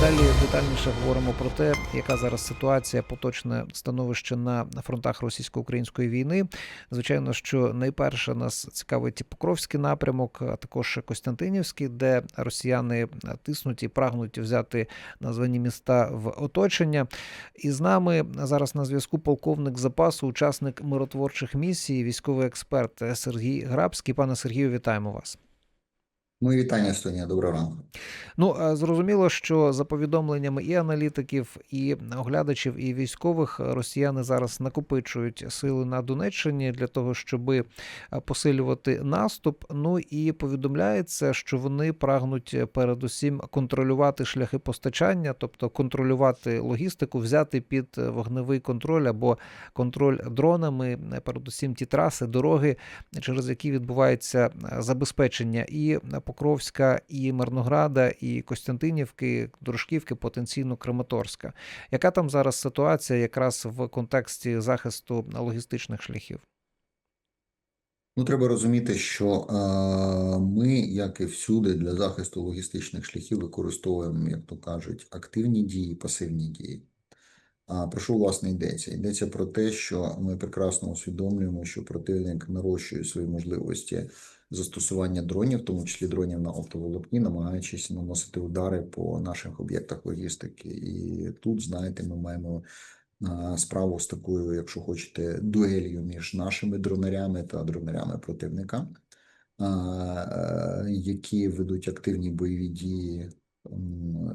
Далі детальніше говоримо про те, яка зараз ситуація, поточне становище на фронтах російсько-української війни. Звичайно, що найперше нас цікавить Покровський напрямок, а також Костянтинівський, де росіяни тиснуть і прагнуть взяти названі міста в оточення. І з нами зараз на зв'язку полковник запасу, учасник миротворчих місій, військовий експерт Сергій Грабський. Пане Сергію, вітаємо вас. Мої вітання, Стонія. Доброго ранку. Ну е, зрозуміло, що за повідомленнями і аналітиків, і оглядачів, і військових росіяни зараз накопичують сили на Донеччині для того, щоб посилювати наступ. Ну і повідомляється, що вони прагнуть передусім контролювати шляхи постачання, тобто контролювати логістику, взяти під вогневий контроль або контроль дронами, передусім ті траси, дороги, через які відбувається забезпечення і Покровська, і Мирнограда, і Костянтинівки, Дружківки, потенційно Краматорська. Яка там зараз ситуація якраз в контексті захисту логістичних шляхів? Ну, треба розуміти, що е, ми, як і всюди, для захисту логістичних шляхів використовуємо, як то кажуть, активні дії, пасивні дії. Про що власне йдеться? Йдеться про те, що ми прекрасно усвідомлюємо, що противник нарощує свої можливості застосування дронів, в тому числі дронів на оптоволокні, намагаючись наносити удари по наших об'єктах логістики. І тут, знаєте, ми маємо справу з такою, якщо хочете, дуелью між нашими дронарями та дронарями противника, е, які ведуть активні бойові дії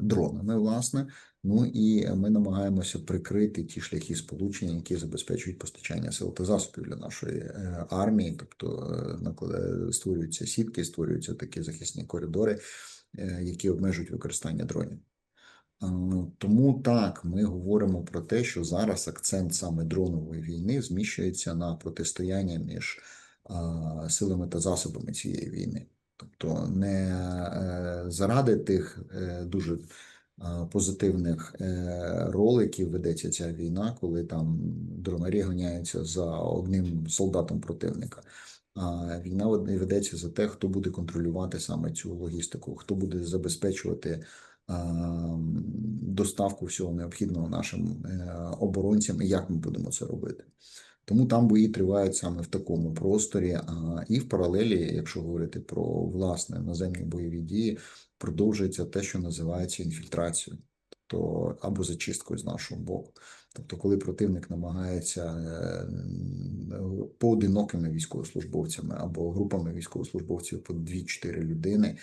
дронами, власне. Ну і ми намагаємося прикрити ті шляхи сполучення, які забезпечують постачання сил та засобів для нашої е, армії, тобто е, створюються сітки, створюються такі захисні коридори, е, які обмежують використання дронів. Е, Тому так, ми говоримо про те, що зараз акцент саме дронової війни зміщується на протистояння між силами та засобами цієї війни. Тобто не е, заради тих е, дуже позитивних е, роликів ведеться ця війна, коли там дронарі гоняються за одним солдатом противника. А війна вед- ведеться за те, хто буде контролювати саме цю логістику, хто буде забезпечувати доставку всього необхідного нашим оборонцям і як ми будемо це робити. Тому там бої тривають саме в такому просторі, а, і в паралелі, якщо говорити про власне наземні бойові дії, продовжується те, що називається інфільтрацією, тобто або зачисткою з нашого боку. Тобто, коли противник намагається е, поодинокими військовослужбовцями або групами військовослужбовців по 2-4 людини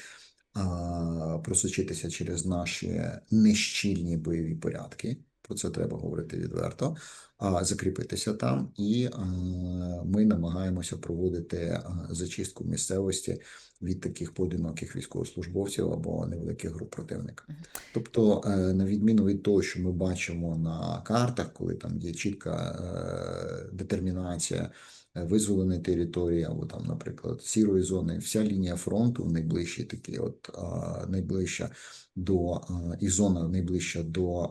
просочитися через наші нещільні бойові порядки. Про це треба говорити відверто, а закріпитися там, і е, ми намагаємося проводити е, зачистку місцевості від таких поодиноких військовослужбовців або невеликих груп противника. Тобто, е, на відміну від того, що ми бачимо на картах, коли там є чітка детермінація е, території, або там, наприклад, сірої зони, вся лінія фронту найближчі такі, от найближча до і зона найближча до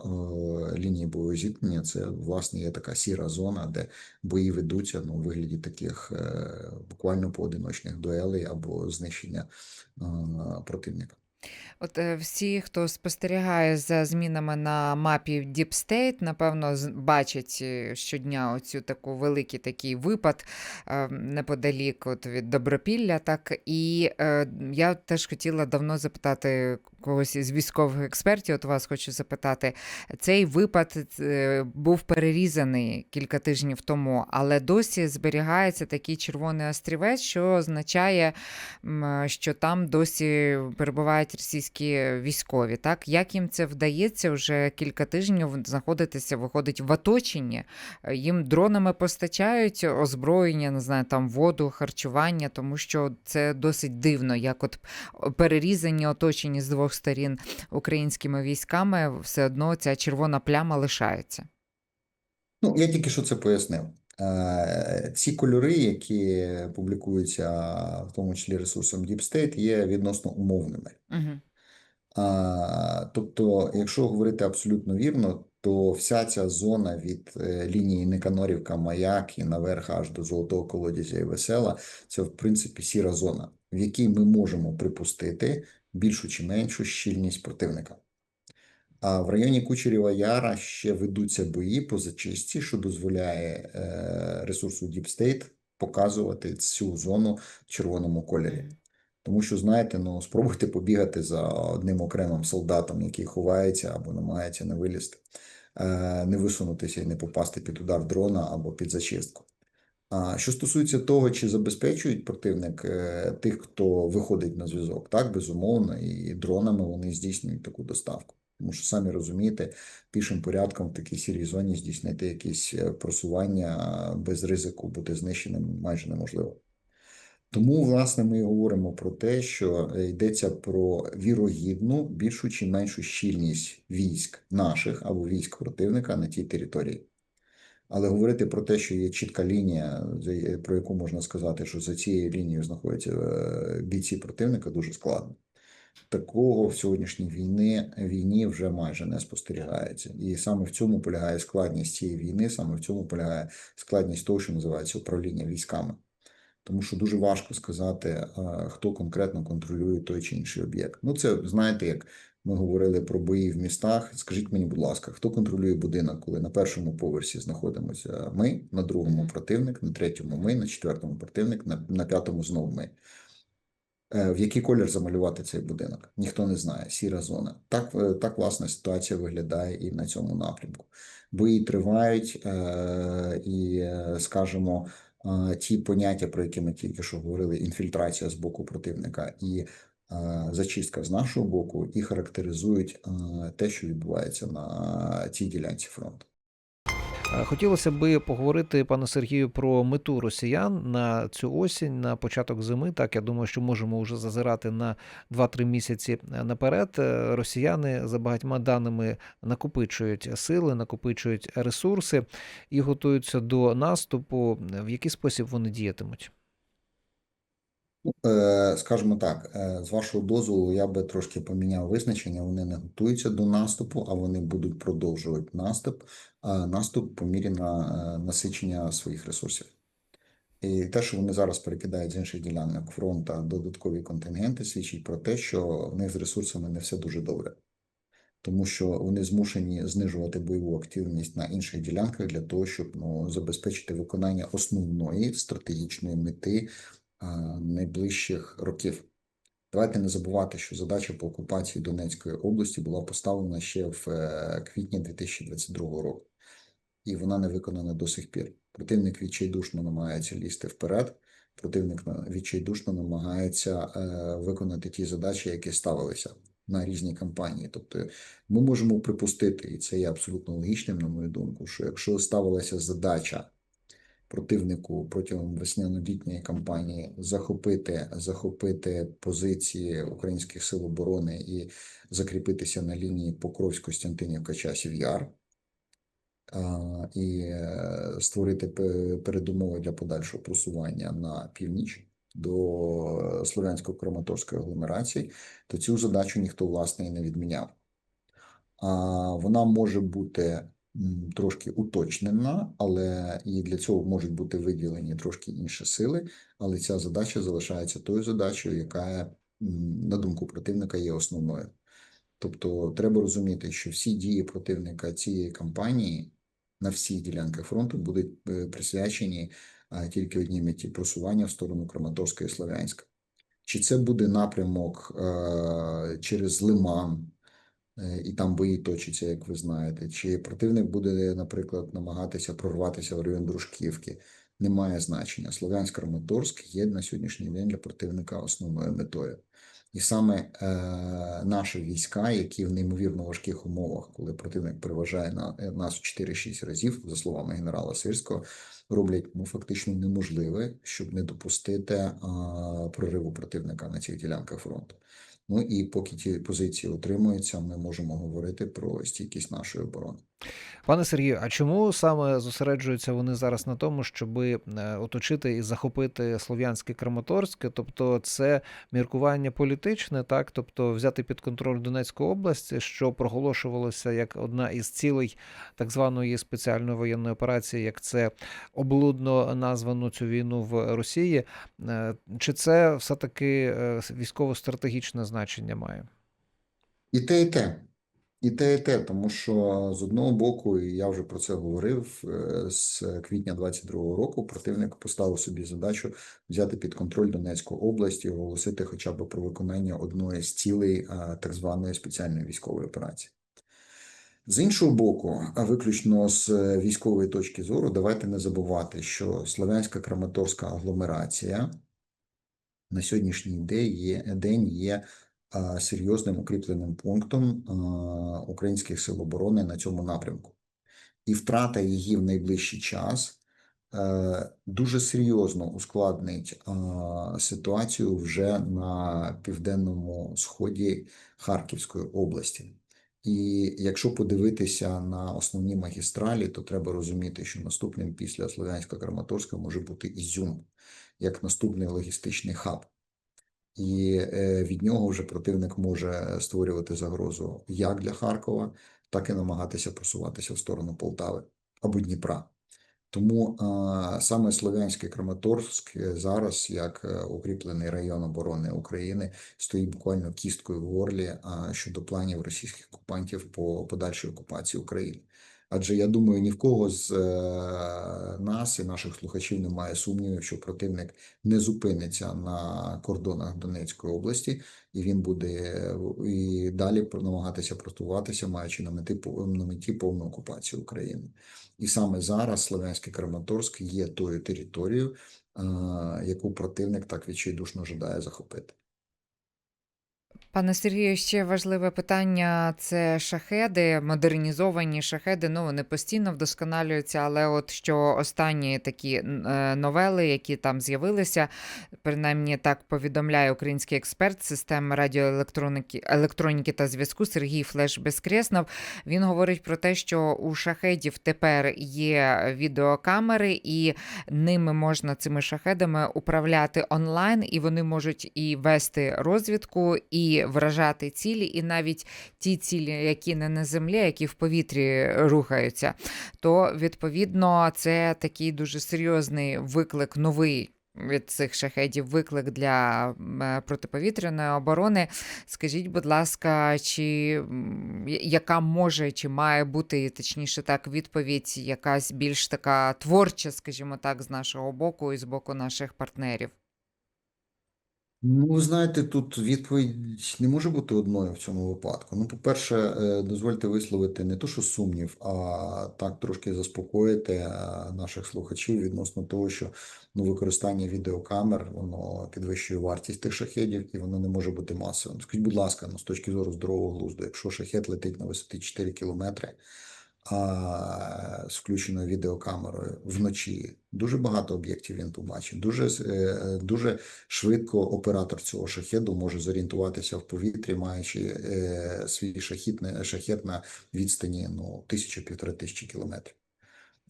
лінії бойового зіткнення, це власне є така сіра зона, де бої ведуться ну, у вигляді таких е, буквально поодиночних дуелей або знищення противника. От е, всі, хто спостерігає за змінами на мапі Deep State, напевно, бачать е, щодня оцю таку великий такий випад е, неподалік от від Добропілля. Так і я теж хотіла давно запитати когось із військових експертів. От вас хочу запитати, цей випад був перерізаний кілька тижнів тому, але досі зберігається такий червоний острівець, що означає, що там досі перебувають російські військові. Так як їм це вдається вже кілька тижнів знаходитися, виходить в оточенні. Їм дронами постачають озброєння, не знаю, там воду, харчування, тому що це досить дивно, як от перерізані оточені з двох сторін українськими військами, все одно ця червона пляма лишається. Ну, я тільки що це пояснив. Е, Ці кольори, які публікуються, в тому числі ресурсом Deep State, є відносно умовними. Угу. А, тобто, якщо говорити абсолютно вірно, то вся ця зона від е, лінії Никанорівка, Маяк і наверх аж до Золотого колодязя і Весела, це в принципі сіра зона, в якій ми можемо припустити більшу чи меншу щільність противника. А в районі Кучерєва Яра ще ведуться бої по зачистці, що дозволяє е, ресурсу Deep State показувати цю зону в червоному кольорі. Тому що, знаєте, ну спробуйте побігати за одним окремим солдатом, який ховається або намагається не вилізти, е, не висунутися і не попасти під удар дрона або під зачистку. А що стосується того, чи забезпечують противник е, тих, хто виходить на зв'язок, так безумовно, і дронами вони здійснюють таку доставку. Тому що самі розумієте, пішим порядком в такій сірій зоні здійснити якісь е, просування без ризику бути знищеним майже неможливо. Тому, власне, ми говоримо про те, що е, йдеться про вірогідну більшу чи меншу щільність військ наших або військ противника на тій території. Але говорити про те, що є чітка лінія, про яку можна сказати, що за цією лінією знаходяться е, бійці противника, дуже складно. Такого в сьогоднішній війни, війні вже майже не спостерігається. І саме в цьому полягає складність цієї війни, саме в цьому полягає складність того, що називається управління військами. Тому що дуже важко сказати, е, хто конкретно контролює той чи інший об'єкт. Ну, це знаєте, як ми говорили про бої в містах. Скажіть мені, будь ласка, хто контролює будинок, коли на першому поверсі знаходимося ми, на другому противник, на третьому ми, на четвертому противник, на, на п'ятому знову ми. Е, В який колір замалювати цей будинок? Ніхто не знає. Сіра зона. Так, е, так власне ситуація виглядає і на цьому напрямку. Бої тривають, е, і, скажімо, ті поняття, про які ми тільки що говорили, інфільтрація з боку противника і зачистка з нашого боку, і характеризують те, що відбувається на цій ділянці фронту. Е, Хотілося би поговорити, пане Сергію, про мету росіян на цю осінь, на початок зими. Так, я думаю, що можемо вже зазирати на 2-3 місяці е, наперед. Е, Росіяни за багатьма даними накопичують сили, накопичують ресурси і готуються до наступу. В який спосіб вони діятимуть? Е, Скажімо так, е, з вашого дозволу я би трошки поміняв визначення. Вони не готуються до наступу, а вони будуть продовжувати наступ, наступ по мірі на е, насичення своїх ресурсів. І те, що вони зараз перекидають з інших ділянок фронту додаткові контингенти, свідчить про те, що в них з ресурсами не все дуже добре. Тому що вони змушені знижувати бойову активність на інших ділянках для того, щоб ну, забезпечити виконання основної стратегічної мети найближчих років. Давайте не забувати, що задача по окупації Донецької області була поставлена ще в е, квітні 2022 року, і вона не виконана до сих пір. Противник відчайдушно намагається лізти вперед. Противник відчайдушно намагається е, виконати ті задачі, які ставилися на різні кампанії. Тобто, ми можемо припустити, і це є абсолютно логічним, на мою думку, що якщо ставилася задача противнику протягом весняно-літньої кампанії захопити, захопити позиції українських сил оборони і закріпитися на лінії Покровськ-Костянтинівка часів Яр і е, створити передумови для подальшого просування на північ до Слов'янсько-Краматорської агломерації, то цю задачу ніхто власне і не відміняв. Вона може бути трошки уточнена, але і для цього можуть бути виділені трошки інші сили, але ця задача залишається тою задачею, яка, на думку противника, є основною. Тобто треба розуміти, що всі дії противника цієї кампанії на всіх ділянках фронту будуть е, присвячені тільки одній меті просування в сторону Краматорська і Слов'янська. Чи це буде напрямок е, через Лиман, і там бої точаться, як ви знаєте, чи противник буде, наприклад, намагатися прорватися в район Дружківки, не має значення. Слов'янськ-Краматорськ є на сьогоднішній день для противника основною метою. І саме е, наші війська, які в неймовірно важких умовах, коли противник переважає на е, нас в 4-6 разів, за словами генерала Сирського, роблять ну фактично неможливе, щоб не допустити е, прориву противника на цих ділянках фронту. Ну і поки ті позиції утримуються, ми можемо говорити про стійкість нашої оборони. Пане Сергію, а чому саме зосереджуються вони зараз на тому, щоб оточити і захопити слов'янське Краматорське? Тобто, це міркування політичне, так тобто взяти під контроль Донецьку область, що проголошувалося як одна із цілей так званої спеціальної воєнної операції, як це облудно названо цю війну в Росії. Е, Чи це все таки військово-стратегічне значення має? І те, і те. І те, і те, тому що з одного боку, і я вже про це говорив, е, з квітня 22-го року противник поставив собі задачу взяти під контроль Донецьку область і оголосити хоча б про виконання одної з цілей так званої спеціальної військової операції. З іншого боку, а виключно з е, військової точки зору, давайте не забувати, що Слов'янська Краматорська агломерація на сьогоднішній день є, серйозним укріпленим пунктом українських сил оборони на цьому напрямку. І втрата її в найближчий час е, дуже серйозно ускладнить ситуацію вже на південному сході Харківської області. І якщо подивитися на основні магістралі, то треба розуміти, що наступним після Слов'янська-Краматорська може бути Ізюм як наступний логістичний хаб. І е, від нього вже противник може створювати загрозу як для Харкова, так і намагатися просуватися в сторону Полтави або Дніпра. Тому е, саме Слов'янський Краматорськ зараз, як е, укріплений район оборони України, стоїть буквально кісткою в горлі а, щодо планів російських окупантів по подальшій окупації України. Адже я думаю, ні в кого з е, нас і наших слухачів немає сумнівів, що противник не зупиниться на кордонах Донецької області, і він буде і далі намагатися просуватися, маючи на меті на меті повну окупацію України. І саме зараз Слов'янський Краматорськ є тою територією, е, яку противник так відчайдушно жадає захопити. Пане Сергію, ще важливе питання це шахеди, модернізовані шахеди. Ну вони постійно вдосконалюються, але от що останні такі е, новели, які там з'явилися, принаймні так повідомляє український експерт системи радіоелектроніки електроніки та зв'язку Сергій Флеш Безкреснов. Він говорить про те, що у шахедів тепер є відеокамери, і ними можна цими шахедами управляти онлайн, і вони можуть і вести розвідку, і вражати цілі, і навіть ті цілі, які не на землі, які в повітрі рухаються, то відповідно це такий дуже серйозний виклик новий. Від цих шахедів виклик для е, протиповітряної оборони. Скажіть, будь ласка, чи яка може чи має бути точніше так відповідь, якась більш така творча, скажімо так, з нашого боку і з боку наших партнерів? Ну, знаєте, тут відповідь не може бути одною в цьому випадку. Ну, по-перше, е, дозвольте висловити не то, що сумнів, а так трошки заспокоїти е, наших слухачів відносно того, що ну, використання відеокамер воно підвищує вартість тих шахедів і воно не може бути масовим. Скажіть, будь ласка, ну, з точки зору здорового глузду, якщо шахет летить на висоті 4 кілометри, з включеною відеокамерою вночі. Дуже багато об'єктів він побачить. Дуже, е, дуже швидко оператор цього шахеду може зорієнтуватися в повітрі, маючи е, свій шахет, на- шахет на відстані ну, тисячу-півтори тисячі кілометрів.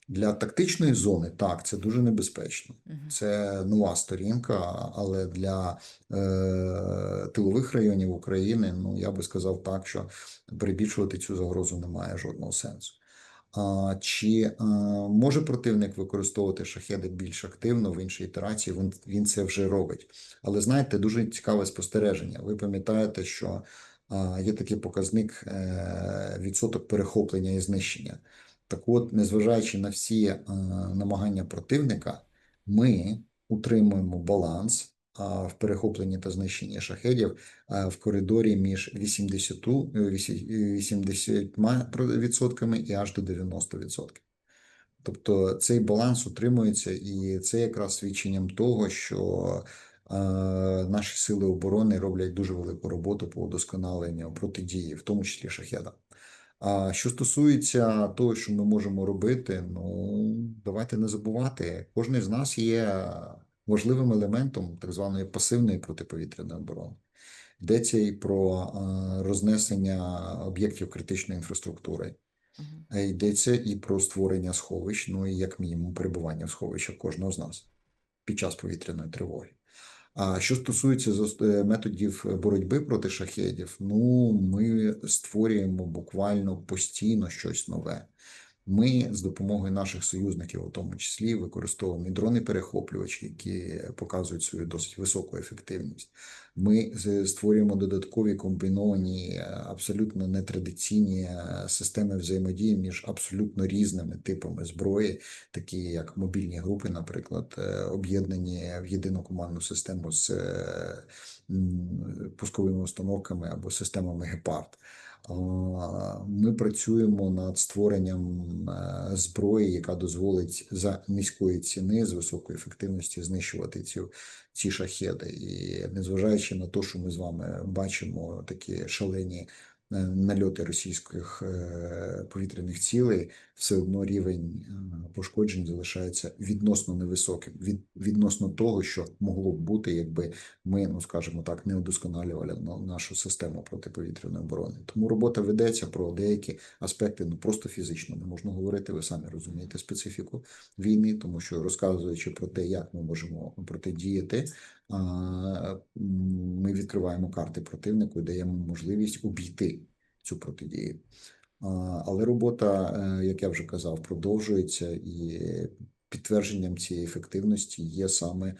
Для тактичної зони так, це дуже небезпечно. Це нова сторінка, але для е, тилових районів України, ну я би сказав так, що перебільшувати цю загрозу немає жодного сенсу. Чи може противник використовувати шахеди більш активно в іншій ітерації? Він, це вже робить. Але знаєте, дуже цікаве спостереження. Ви пам'ятаєте, що є такий показник е, відсоток перехоплення і знищення. Так от, незважаючи на всі намагання противника, ми утримуємо баланс в перехопленні та знищенні шахедів в коридорі між 80, е, вісі- 80% і аж до 90%. Тобто цей баланс утримується, і це якраз свідченням того, що е, наші сили оборони роблять дуже велику роботу по удосконаленню протидії, в тому числі шахедам. А що стосується того, що ми можемо робити, ну давайте не забувати, кожен з нас є важливим елементом так званої пасивної протиповітряної оборони. Йдеться і про е, рознесення об'єктів критичної інфраструктури. Е, Йдеться і про створення сховищ, ну і як мінімум перебування в сховищах кожного з нас під час повітряної тривоги. А що стосується е, методів боротьби проти шахедів, ну ми створюємо буквально постійно щось нове. Ми з допомогою наших союзників, у тому числі, використовуємо і дрони-перехоплювачі, які показують свою досить високу ефективність. Ми створюємо додаткові комбіновані, е, абсолютно нетрадиційні е, системи взаємодії між абсолютно різними типами зброї, такі як мобільні групи, наприклад, е, об'єднані в єдину командну систему з пусковими установками або системами Гепард. А, Ми працюємо над створенням е, зброї, яка дозволить за низької ціни з високої ефективності знищувати ці, ці шахеди. І незважаючи на те, що ми з вами бачимо такі шалені е, нальоти російських е, повітряних цілей, все одно рівень е, пошкоджень залишається відносно невисоким, від, відносно того, що могло б бути, якби ми, ну скажімо так, не удосконалювали на- нашу систему протиповітряної оборони. Тому робота ведеться про деякі аспекти, ну просто фізично не можна говорити. Ви самі розумієте специфіку війни, тому що розказуючи про те, як ми можемо протидіяти, відкриваємо карти противнику і даємо можливість обійти цю протидію. Але робота, е, як я вже казав, продовжується, і підтвердженням цієї ефективності є саме е,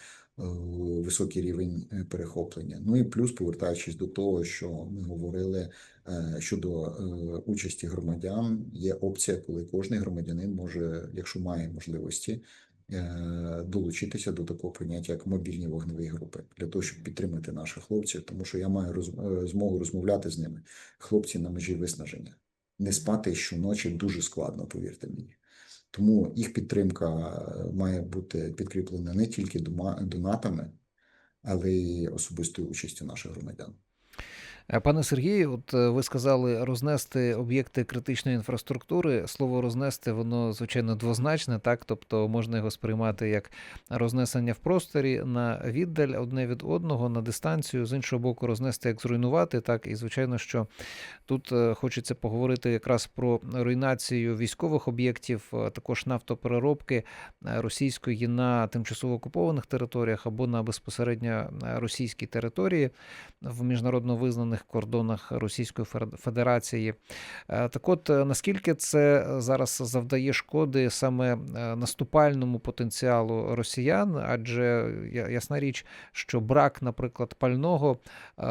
високий рівень е, перехоплення. Ну і плюс, повертаючись до того, що ми говорили щодо участі громадян, є опція, коли кожен громадянин може, якщо має можливості, долучитися до такого поняття, як мобільні вогневі групи, для того, щоб підтримати наших хлопців, тому що я маю роз- е, змогу розмовляти з ними. Хлопці на межі виснаження. Не спати щоночі дуже складно, повірте мені. Тому їх підтримка е, має бути підкріплена не тільки донатами, але й особистою участю наших громадян. Е, Пане Сергію, от е, ви сказали рознести об'єкти критичної інфраструктури. Слово рознести, воно звичайно двозначне, так тобто можна його сприймати як рознесення в просторі на віддаль одне від одного на дистанцію. З іншого боку, рознести як зруйнувати. Так і звичайно, що тут е, хочеться поговорити якраз про руйнацію військових об'єктів, також нафтопереробки російської на тимчасово окупованих територіях або на безпосередньо російській території в міжнародно визнаних кордонах Російської Федерації. Е, Так от, е, наскільки це зараз завдає шкоди саме е, наступальному потенціалу росіян? Адже ясна річ, що брак, наприклад, пального,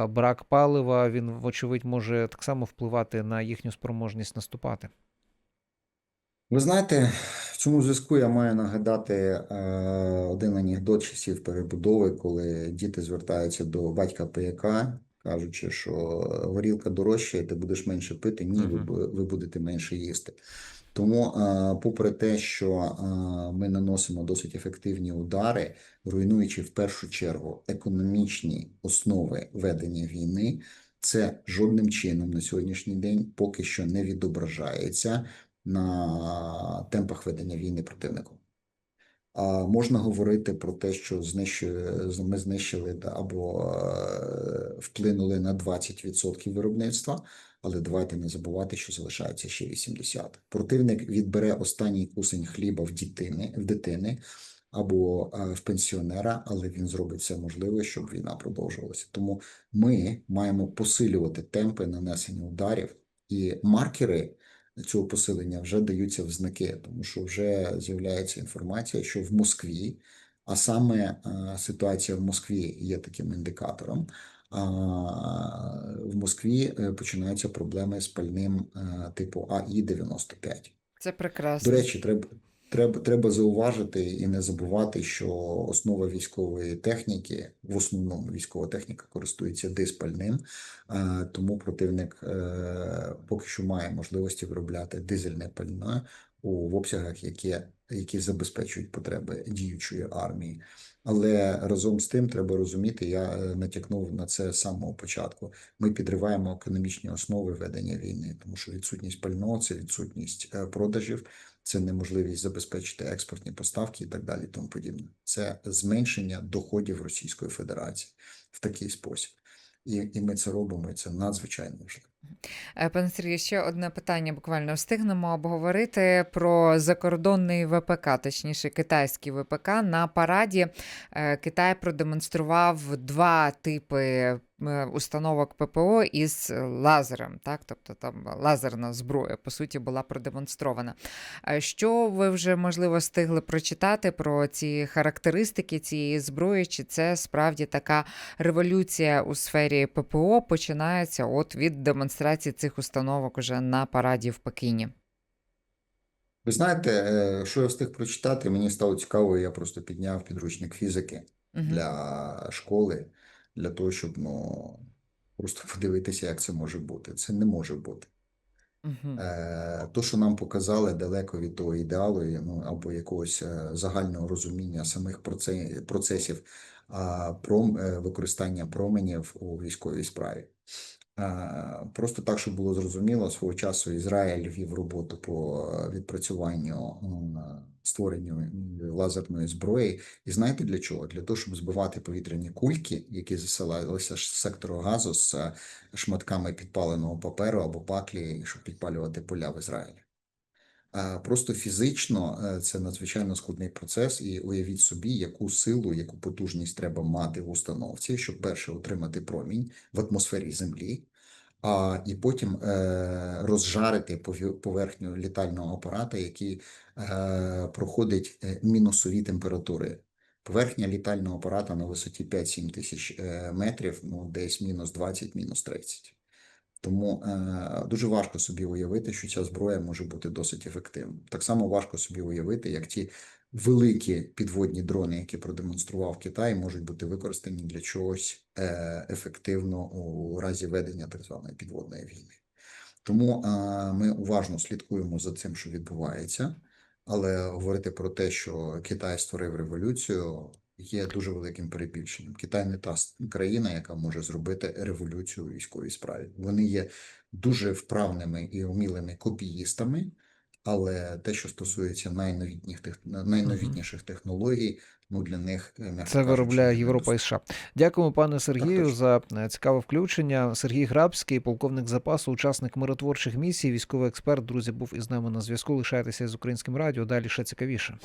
брак палива, він, вочевидь, може так само впливати на їхню спроможність наступати. Ви знаєте, в цьому зв'язку я маю нагадати е, один анекдот часів перебудови, коли діти звертаються до батька пияка, кажучи, що горілка дорожча, і ти будеш менше пити, ні, ви, ви будете менше їсти. Тому, е, попри те, що е, ми наносимо досить ефективні удари, руйнуючи в першу чергу економічні основи ведення війни, це жодним чином на сьогоднішній день поки що не відображається на темпах ведення війни противником. А можна говорити про те, що знищили, ми знищили або е, вплинули на 20% виробництва, але давайте не забувати, що залишається ще 80%. Противник відбере останній кусень хліба в дитини, в дитини або е, в пенсіонера, але він зробить все можливе, щоб війна продовжувалася. Тому ми маємо посилювати темпи нанесення ударів і маркери цього посилення вже даються в знаки, тому що вже з'являється інформація, що в Москві, а саме е, ситуація в Москві є таким індикатором. В Москві е, починаються проблеми з пальним е, типу АІ-95. Це прекрасно. До речі, треба, треба, треба зауважити і не забувати, що основа військової техніки, в основному військова техніка користується диспальним, е, тому противник е, поки що має можливості виробляти дизельне пальне у в обсягах, які, які забезпечують потреби діючої армії. Але разом з тим треба розуміти, я е, натякнув на це з самого початку. Ми підриваємо економічні основи ведення війни, тому що відсутність пального це відсутність продажів, це неможливість забезпечити експортні поставки і так далі. Тому подібне. Це зменшення доходів Російської Федерації в такий спосіб. І, і ми це робимо, і це надзвичайно важливо. Е, Пане Сергію, ще одне питання буквально встигнемо обговорити про закордонний ВПК, точніше китайський ВПК. На параді е, Китай продемонстрував два типи установок ППО із лазером, так? тобто там лазерна зброя, по суті, була продемонстрована. Що ви вже, можливо, встигли прочитати про ці характеристики цієї зброї? Чи це справді така революція у сфері ППО починається от від демонстрації цих установок уже на параді в Пекіні? Ви знаєте, е, що я встиг прочитати, мені стало цікаво, я просто підняв підручник фізики Мгм. для школи, для того, щоб ну, просто подивитися, як це може бути. Це не може бути. Е, То, що нам показали, далеко від того ідеалу, ну, або якогось е, загального розуміння самих проце- процесів а, пром, е, використання променів у військовій справі. Е, Просто так, щоб було зрозуміло, свого часу Ізраїль вів роботу по е, відпрацюванню м, створенню лазерної зброї. І знаєте для чого? Для того, щоб збивати повітряні кульки, які засилалися з сектору газу з е, шматками підпаленого паперу або паклі, щоб підпалювати поля в Ізраїлі. Е, Просто фізично е, це надзвичайно складний процес, і уявіть собі, яку силу, яку потужність треба мати в установці, щоб перше отримати промінь в атмосфері Землі, а і потім е, розжарити поверхню літального апарата, який проходить мінусові температури. Поверхня літального апарата на висоті 5-7 тисяч метрів, ну десь мінус 20, мінус 30. Тому е, дуже важко собі уявити, що ця зброя може бути досить ефективною. Так само важко собі уявити, як ті великі підводні дрони, які продемонстрував Китай, можуть бути використані для чогось е, ефективно у разі ведення так званої підводної війни. Тому е, ми уважно слідкуємо за цим, що відбувається, але говорити про те, що Китай створив революцію, є дуже великим перебільшенням. Китай не та країна, яка може зробити революцію у військовій справі. Вони є дуже вправними і умілими копіїстами, але те, що стосується найновітніх найновітніших технологій, ну для них е, Це виробляє Європа і. США. Дякуємо, пане Сергію, точно. за е, цікаве включення. Сергій Грабський, полковник запасу, учасник миротворчих місій, військовий експерт. Друзі, був із нами на зв'язку. Лишайтеся з українським радіо. Далі ще цікавіше.